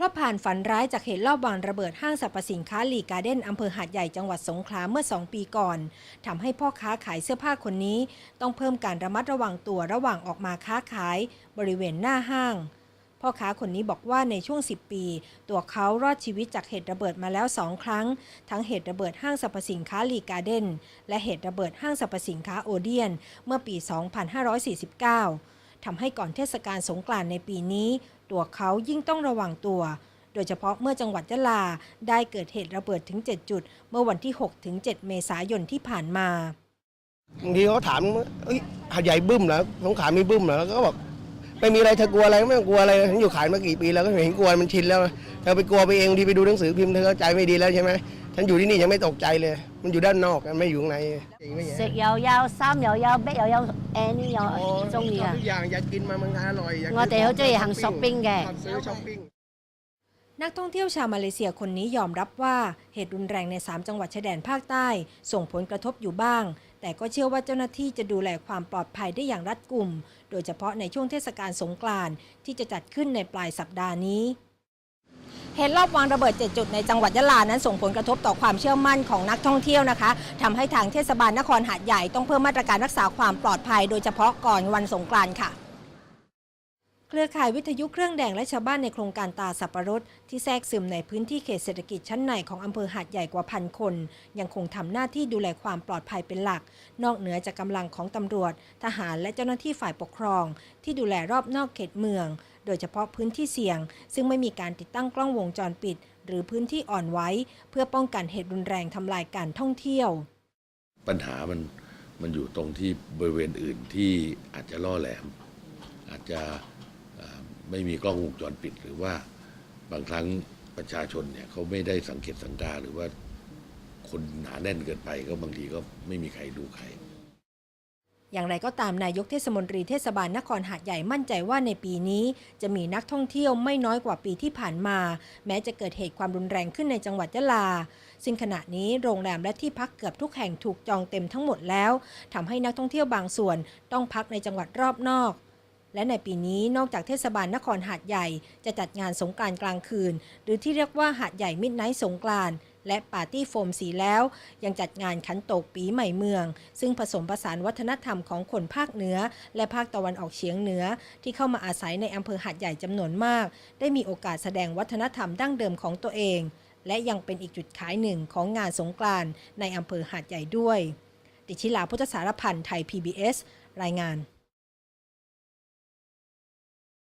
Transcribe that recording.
ราะผ่านฝันร้ายจากเหตุลอบวางระเบิดห้างสรรพสินค้าลีการ์เด้นอำเภอหาดใหญ่จังหวัดสงขลาเมื่อ 2 ปีก่อนทำให้พ่อค้าขายเสื้อผ้าคนนี้ ต้องเพิ่มการระมัดระวังตัวระหว่างออกมาค้าขาย บริเวณหน้าห้าง พ่อค้าคนนี้บอกว่าในช่วง 10 ปี ตัวเขารอดชีวิตจากเหตุระเบิดมาแล้ว2ครั้ง ทั้งเหตุระเบิดห้างสรรพสินค้าลีการ์เด้นและเหตุระเบิดห้างสรรพสินค้าโอเดียน เมื่อปี 2549 ทำให้ก่อนเทศกาลสงกรานต์ในปีนี้ ตัวเขายิ่งต้องระวังตัว โดยเฉพาะเมื่อจังหวัดยะลาได้เกิดเหตุระเบิดถึง 7 จุด เมื่อวันที่ 6 ถึง 7 เมษายนที่ผ่านมาบางทีเขาถามเอ้ยหาดใหญ่บึ้มเหรอสงขลามีบึ้มเหรอแล้วก็บอกไม่มีอะไรเธอกลัวอะไรไม่ต้องกลัวอะไรฉันอยู่ขายมากี่ปีแล้วก็เห็นกลัวมันชินแล้วเธอไปกลัวไปเองที่ไปดูหนังสือพิมพ์เธอเข้าใจไม่ดีแล้วใช่ไหมฉันอยู่ที่นี่ยังไม่ตกใจเลย มันอยู่ด้านนอกไม่อยู่ข้างในเสกยาวยาวซ้ำยาวยาวเบ๊ยาวยาวแอนี่ยาวจงเนี่ยทุกอย่างอยากกินมาเมันงไทอร่อยงอแต่เขาจะหังช้อปปิ้งแกนักท่องเที่ยวชาวมาเลเซียคนนี้ยอมรับว่าเหตุรุนแรงใน 3 จังหวัดชายแดนภาคใต้ ส่งผลกระทบอยู่บ้าง แต่ก็เชื่อว่าเจ้าหน้าที่จะดูแลความปลอดภัยได้อย่างรัดกุม โดยเฉพาะในช่วงเทศกาลสงกรานต์ที่จะจัดขึ้นในปลายสัปดาห์นี้ เหตุรอบวางระเบิด 7 จุดในจังหวัดยะลานั้นส่งผลกระทบต่อความเชื่อมั่นของนักท่องเที่ยวนะคะทำให้ทางเทศบาลนครหาดใหญ่ต้องเพิ่มมาตรการรักษาความปลอดภัย โดยเฉพาะก่อนวันสงกรานต์ค่ะ เครือข่ายวิทยุเครื่องแดงและชาวบ้านในโครงการตาสับปะรดที่แทรกซึมในพื้นที่เขตเศรษฐกิจชั้นในของอำเภอหาดใหญ่กว่าพันคน ยังคงทำหน้าที่ดูแลความปลอดภัยเป็นหลัก นอกเหนือจากกำลังของตำรวจ ทหารและเจ้าหน้าที่ฝ่ายปกครอง ที่ดูแลรอบนอกเขตเมือง โดยเฉพาะพื้นที่เสี่ยง ซึ่งไม่มีการติดตั้งกล้องวงจรปิด หรือพื้นที่อ่อนไหวเพื่อป้องกันเหตุรุนแรงทำลายการท่องเที่ยว ปัญหามันมันอยู่ตรงที่บริเวณอื่นที่อาจจะล่อแหลม อาจจะ ไม่มีกล้องวงจรปิด หรือว่าบางครั้งประชาชนเนี่ยเขาไม่ได้สังเกตสังกาหรือว่าคนหนาแน่นเกินไปก็บางทีก็ไม่มีใครดูใคร อย่างไรก็ตามนายกเทศมนตรีเทศบาลนครหาดใหญ่มั่นใจว่าในปีนี้ จะมีนักท่องเที่ยวไม่น้อยกว่าปีที่ผ่านมา แม้จะเกิดเหตุความรุนแรงขึ้นในจังหวัดยะลา ซึ่งขณะนี้โรงแรมและที่พักเกือบทุกแห่งถูกจองเต็มทั้งหมดแล้วทำให้นักท่องเที่ยวบางส่วนต้องพักในจังหวัดรอบนอก และในปีนี้นอกจากเทศบาลนครหาดใหญ่จะจัดงานสงกานต์กลางคืน หรือที่เรียกว่าหาดใหญ่มิดไนท์สงกรานและปาร์ตี้โฟมสีแล้ว ยังจัดงานขันโตกปีใหม่เมือง ซึ่งผสมผสานวัฒนธรรมของคนภาคเหนือ และภาคตะวันออกเฉียงเหนือ ที่เข้ามาอาศัยในอำเภอหาดใหญ่จำนวนมาก ได้มีโอกาสแสดงวัฒนธรรมดั้งเดิมของตัวเอง และยังเป็นอีกจุดขายหนึ่งของงานสงกรานต์ในอำเภอหาดใหญ่ด้วย ติชิลาพุทธสารพันธ์ไทย PBS รายงาน